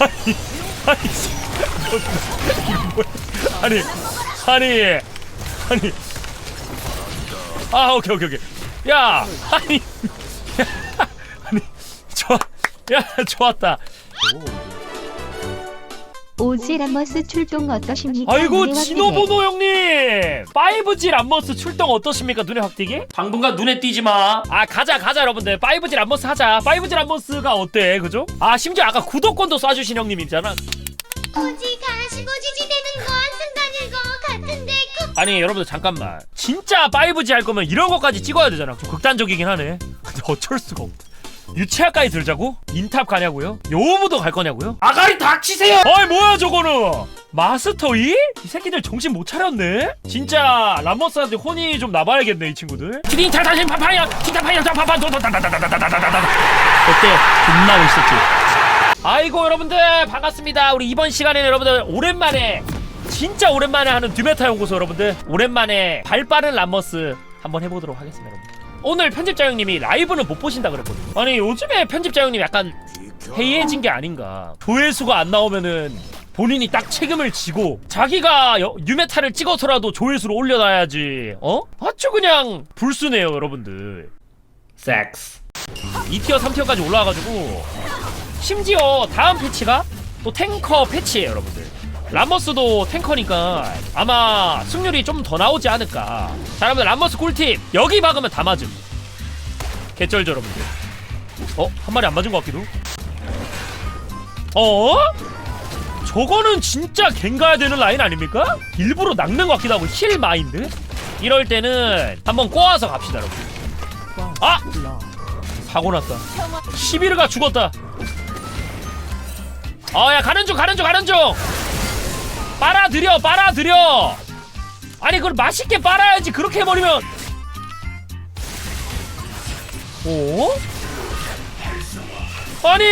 아니 아니 아니 아니. 아니 아 오케이 오케이 오케이. 야 아니 야, 아니 좋아 야 좋았다. 오 지 람머스 출동 어떠십니까? 아이고 눈에 확 띄게. 진호보노 형님! 5G 람머스 출동 어떠십니까? 눈에 확 띄게? 당분간 눈에 띄지 마 아 가자 가자 여러분들. 5G 람머스 하자. 5G 람머스가 어때? 그죠? 아 심지어 아까 구독권도 쏴주신 형님이잖아. 오지 가 시고 지지 되는 건 쓴다는 거 같은데 그 아니 여러분들 잠깐만. 진짜 5G 할 거면 이런 것까지 찍어야 되잖아. 좀 극단적이긴 하네. 근데 어쩔 수가 없다 유치아까지 들자고? 인탑 가냐고요? 요무도 갈 거냐고요? 아가리 닥치세요! 어이 뭐야 저거는 마스터이? 이 새끼들 정신 못 차렸네? 진짜 람머스한테 혼이 좀 나봐야겠네 이 친구들 티딩 타타신 파파야 팅타파야 파파 도도다다다다다다다다다 어때? 존나 멋있었지? 아이고 여러분들 반갑습니다 우리 이번 시간에는 여러분들 오랜만에 진짜 오랜만에 하는 듀메타 연구소 여러분들 오랜만에 발빠른 람머스 한번 해보도록 하겠습니다 여러분 오늘 편집자 형님이 라이브는 못 보신다 그랬거든요. 아니 요즘에 편집자 형님 약간 해이해진 게 아닌가. 조회수가 안 나오면은 본인이 딱 책임을 지고 자기가 여- 유메타를 찍어서라도 조회수를 올려놔야지. 어? 아주 그냥 불순해요 여러분들. 섹스 2티어 3티어까지 올라와가지고 심지어 다음 패치가 또 탱커 패치예요 여러분들 람머스도 탱커니까 아마 승률이 좀 더 나오지 않을까 자 여러분들 람머스 꿀팁 여기 박으면 다 맞음 개쩔죠 여러분들 어? 한 마리 안 맞은 것 같기도 어? 저거는 진짜 갱가야 되는 라인 아닙니까? 일부러 낚는 것 같기도 하고 힐 마인드? 이럴 때는 한번 꼬아서 갑시다 여러분 아! 사고 났다 시비르가 죽었다 어야 가는 중 가는 중 가는 중 빨아들여 빨아들여. 아니 그걸 맛있게 빨아야지 그렇게 해버리면. 오? 아니!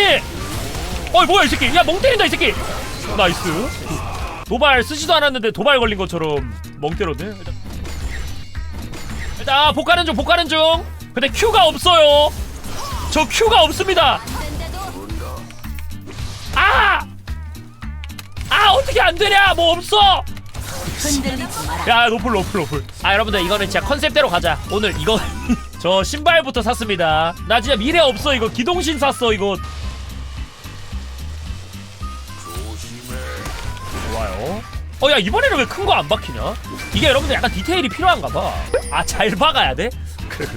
어이 뭐야 이 새끼. 야멍 때린다 이 새끼. 나이스. 도발 쓰지도 않았는데 도발 걸린 것처럼 멍 때렸네. 일단, 일단 복가는 중 복가는 중. 근데 큐가 없어요. 저 큐가 없습니다. 아! 아 어떻게 안 되냐? 뭐 없어? 야 노플 노플 노플. 아 여러분들 이거는 진짜 컨셉대로 가자. 오늘 이거 저 신발부터 샀습니다. 나 진짜 미래 없어. 이거 기동신 샀어 이거. 좋아요. 어 야 이번에는 왜 큰 거 안 박히냐? 이게 여러분들 약간 디테일이 필요한가 봐아 잘 박아야 돼? 그래.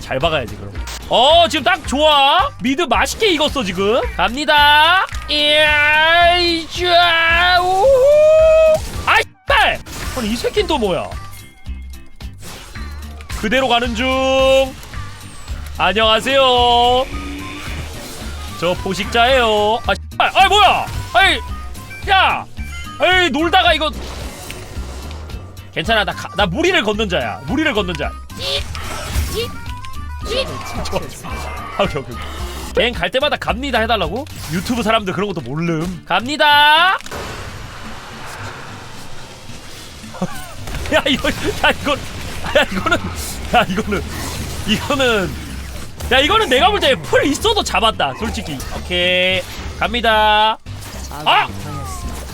잘 박아야지 그럼 어 지금 딱 좋아. 미드 맛있게 익었어 지금. 갑니다. 이야 아이 딸 아니 이 새끼는 또 뭐야? 그대로 가는 중. 안녕하세요. 저 포식자예요. 아 씨발. 아 뭐야? 아이 야. 에이 놀다가 이거. 괜찮아 나, 가, 나 무리를 걷는 자야. 무리를 걷는 자 아. 아, 오케이 오케이 갱갈 때마다 갑니다 해달라고? 유튜브 사람들 그런 것도 모름 갑니다 야 이거 야 이거 야 이거는 야 이거는 이거는 야 이거는 내가 볼 때 풀 있어도 잡았다 솔직히 오케이 갑니다 아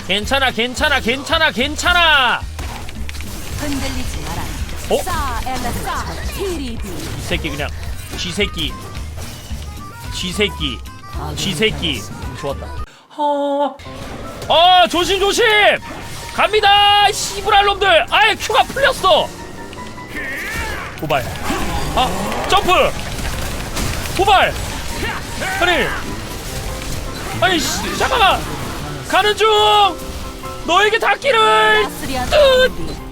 괜찮아 괜찮아 괜찮아 괜찮아 흔들리지. 어? 이 새끼 그냥. 쥐새끼. 쥐새끼. 쥐새끼. 좋았다. 어... 아 조심 조심! 갑니다 씨부랄 놈들! 아예 큐가 풀렸어! 도발. 아 점프! 도발! 아니 아니 씨, 잠깐만! 가는 중! 너에게 닿기를. 끝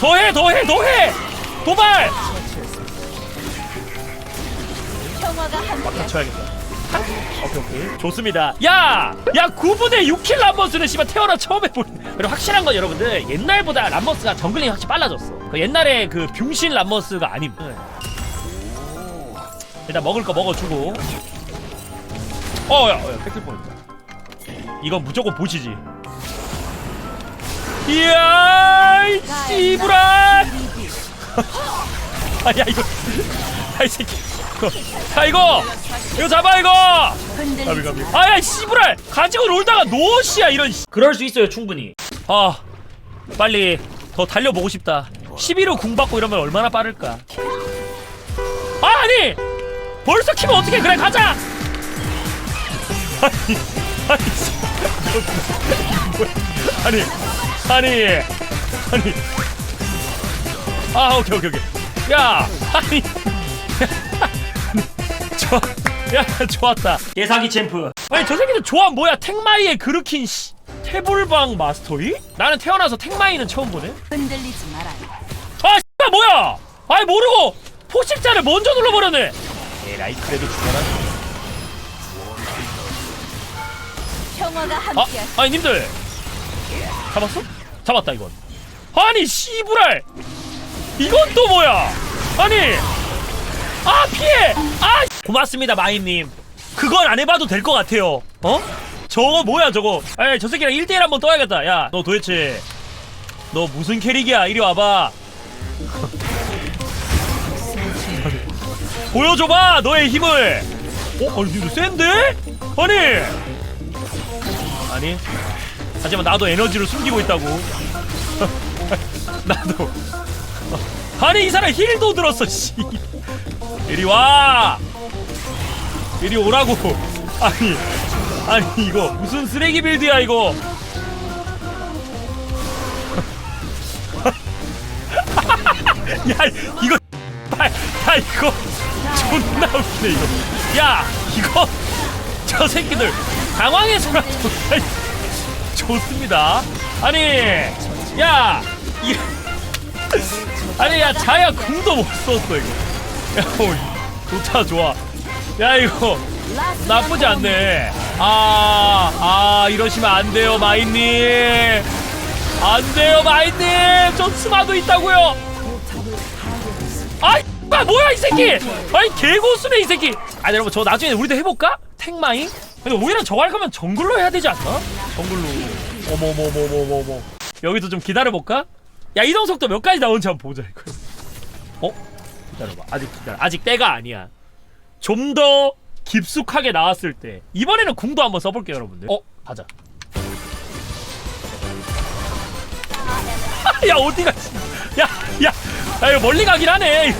더해 더해 더해 도발 평화가 함께. 쳐야겠다. 오케이 오케이 좋습니다. 야, 야 9분의 6킬 람버스는 씨발 태어나 처음 해보. 그리고 확실한 건 여러분들 옛날보다 람버스가 정글링이 확실히 빨라졌어. 그 옛날에 그 병신 람버스가 아님. 일단 먹을 거 먹어주고. 어, 야, 야, 뺏길 뻔했다. 이건 무조건 보시지. 이야, 이 씨부라. 아야 이거. 야이 새끼. 야 이거. 이거 잡아 이거. 가비 가비. 아야 씨부랄 가지고 놀다가 노시야 이런 씨. 그럴 수 있어요 충분히. 아 빨리 더 달려보고 싶다. 11호 궁 받고 이러면 얼마나 빠를까. 아 아니! 벌써 키면 어떻게 그래 가자! 아니 아니 씨. 아니 아니 아니. 아 오케이 오케이 오케이. 야 아니. 좋아 야 좋았다. 예사기 챔프. 아니 저 새끼들 조합 뭐야? 탱마이의 그르킨 씨. 태블방 마스터이? 나는 태어나서 탱마이는 처음 보네. 흔들리지 마라. 아 씨발 뭐야? 아이 모르고 포식자를 먼저 눌러버렸네. 에라이 그래도 죽어라. 평화가 아 함께하시. 아니 님들 잡았어? 잡았다 이건. 아니 씨부랄! 이건 또 뭐야? 아니! 아 피해! 아 고맙습니다 마이님. 그건 안 해봐도 될 것 같아요. 어? 저거 뭐야 저거? 에이 저 새끼랑 1대1 한번 떠야겠다. 야 너 도대체 너 무슨 캐릭이야? 이리 와봐. 보여줘봐 너의 힘을. 어? 아니 니도 센데? 아니! 아니 하지만 나도 에너지를 숨기고 있다고. 나도. 아니 이 사람 힐도 들었어 씨. 이리 와. 이리 오라고. 아니 아니 이거 무슨 쓰레기 빌드야 이거. 야 이거 야 이거 존나 웃기네 이거. 야 이거 저 새끼들 당황해서라도 좋습니다. 아니, 야, 이, 아니, 야, 자야 궁도 못 썼어 이거. 야, 어, 좋다 좋아. 야, 이거 나쁘지 않네. 아, 아, 이러시면 안 돼요, 마이님. 안 돼요, 마이님. 저 스마도 있다고요. 아이, 아, 뭐야 이 새끼? 아니 개고수네 이 새끼. 아, 여러분 저 나중에 우리도 해볼까? 택마잉? 근데 오히려 저거 할 거면 정글로 해야 되지 않나? 정글로. 어머 어머 어머 어머 어머. 여기서 좀 기다려 볼까? 야 이동 속도 몇 가지 나오는지 한번 보자 이거. 어? 기다려봐. 아직 기다려. 아직 때가 아니야. 좀 더 깊숙하게 나왔을 때 이번에는 궁도 한번 써볼게요 여러분들. 어? 가자. 야 어디가? 야, 야, 야 이거 멀리 가긴 하네.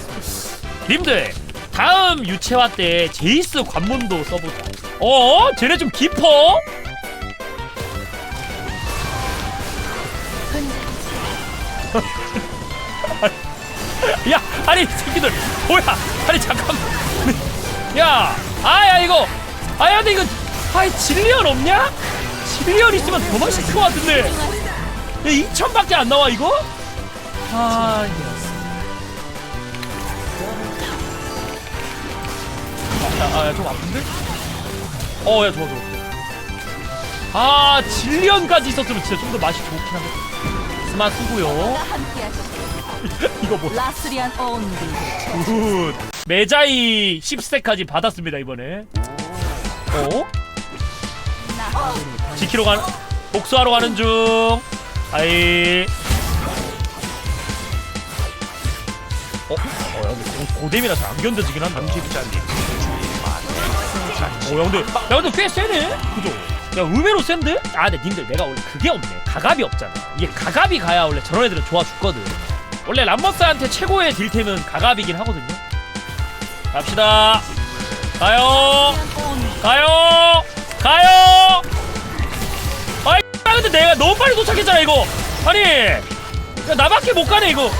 님들 다음 유채화 때 제이스 관문도 써보자. 어? 쟤네 좀 깊어? 야, 아니 이 새끼들 뭐야? 아니 잠깐만. 야, 아야 이거, 아야 근데 이거, 아이 질리언 없냐? 질리언 있으면 더 맛있을 것 같은데. 야 2천밖에 안 나와 이거? 아. 아, 야, 좀 아픈데? 어, 야, 좋아, 좋아. 아, 질리언까지 있었으면 진짜 좀 더 맛이 좋긴 하겠다. 스마 쓰고요. 함께하시. 이거 뭐? 라스리안. 굿. 메자이 10세까지 받았습니다, 이번에. 어? 나 지키러 가는, 복수하러 가는 중. 아이. 어? 어, 야, 근데 고, 고뎀이라 잘안 견뎌지긴 한다. 어, 야, 근데, 야, 근데 꽤 세네? 그죠? 야, 의외로 센데? 아, 근데 님들 내가 원래 그게 없네. 가갑이 없잖아. 이게 가갑이 가야 원래 저런 애들은 좋아 죽거든. 원래 람머스한테 최고의 딜템은 가갑이긴 하거든요. 갑시다. 가요. 가요. 가요. 아이, 아, 근데 내가 너무 빨리 도착했잖아, 이거. 아니, 야, 나밖에 못 가네, 이거.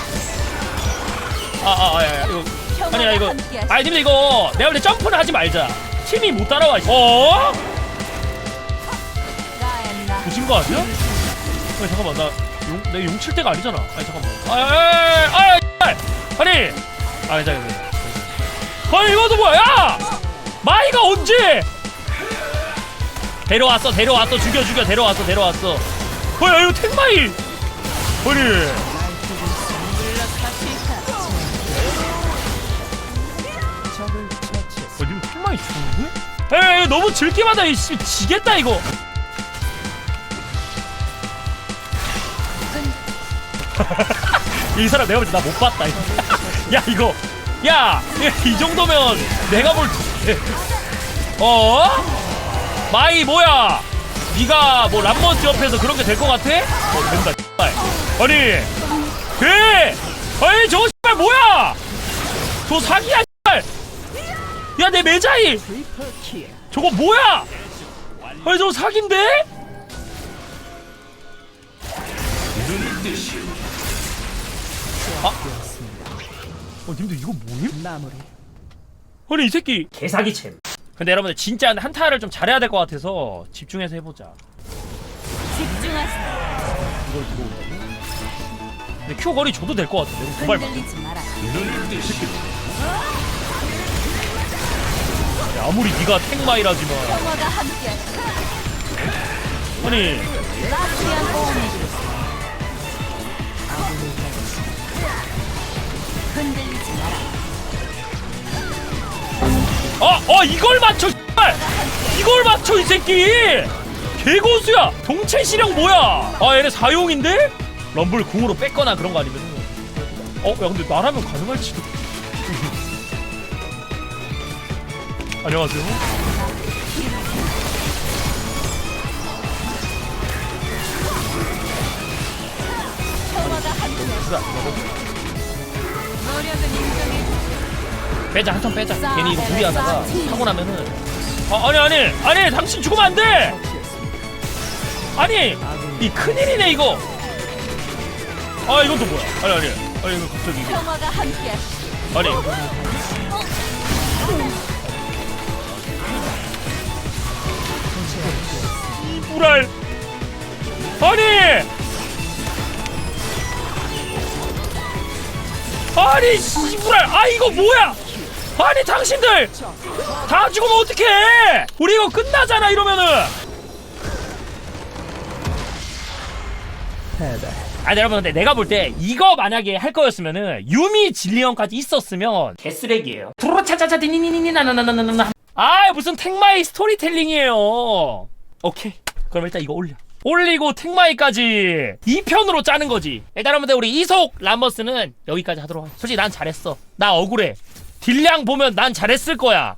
아, 아, 아, 야, 야, 이거. 아니, 야, 이거. 아니, 근데 이거 내가 원래 점프를 하지 말자. 팀이 못 따라와. 어? 보신 거 아니야? 아니 잠깐만 나 용, 칠 때가 아니잖아. 아니 잠깐만. 아아아아 아니! 아니 잠깐만 아니 이것도 뭐야? 야! 마이가 언제? 데려왔어 데려왔어. 죽여 죽여. 데려왔어 데려왔어. 뭐야 이거 택마이! 아니 죽는데? 에이 너무 즐기마다 이씨 지겠다 이거 이 사람 내가 볼 때 나 못 봤다. 이거. 야 이거 야, 이 정도면 내가 볼 때. 어? 마이 뭐야? 네가 뭐 람머스 옆에서 그런 게 될 것 같아? 어 된다. 씨발. 아니, 돼. 아니 저거 씨발 뭐야? 저 사기야 씨발. 야내 매자이. 저거 뭐야? 아니 저거 사기인데? 아, 어 님들 이거 뭐임? 아니 이 새끼 개사기챔. 근데 여러분들 진짜 한타를 좀 잘해야 될 것 같아서 집중해서 해보자. 집중하세요. 이걸 들어오다니? 근데 큐 거리 줘도 될 것 같은데 이거 도발 봐. 흔들리지 마라. 야, 아무리 네가 택마이라지만. 아니. 아, 어 이걸 맞춰 씨발! 이걸 맞춰 이 새끼! 개고수야! 동체 시령 뭐야? 아 얘네 사용인데? 럼블 궁으로 뺐거나 그런 거 아니면 어 야 근데 나라면 가능할지도 안녕하세요. 빼자 한턴 빼자. 괜히 이거 무리하다가 하고 나면은. 아, 아니 아니 아니 당신 죽으면 안돼! 아니 이 큰일이네 이거. 아 이건 또 뭐야? 아니 아니. 아니 이거 갑자기 평화가. 아니 이불알 아니! 아니 씨부랄 아 이거 뭐야? 아니 당신들! 다 죽으면 어떡해? 우리 이거 끝나잖아 이러면은! 아니 여러분 근데 내가 볼 때 이거 만약에 할 거였으면은 유미 진리언까지 있었으면 개쓰레기예요. 두루차차차 디니니니니 나나나나나나. 아 무슨 택마이 스토리텔링이에요. 오케이 그럼 일단 이거 올려. 올리고 택마이까지 2편으로 짜는 거지. 일단 여러분들 우리 이속 람버스는 여기까지 하도록 하겠습니다. 솔직히 난 잘했어. 나 억울해. 딜량 보면 난 잘했을 거야. 어?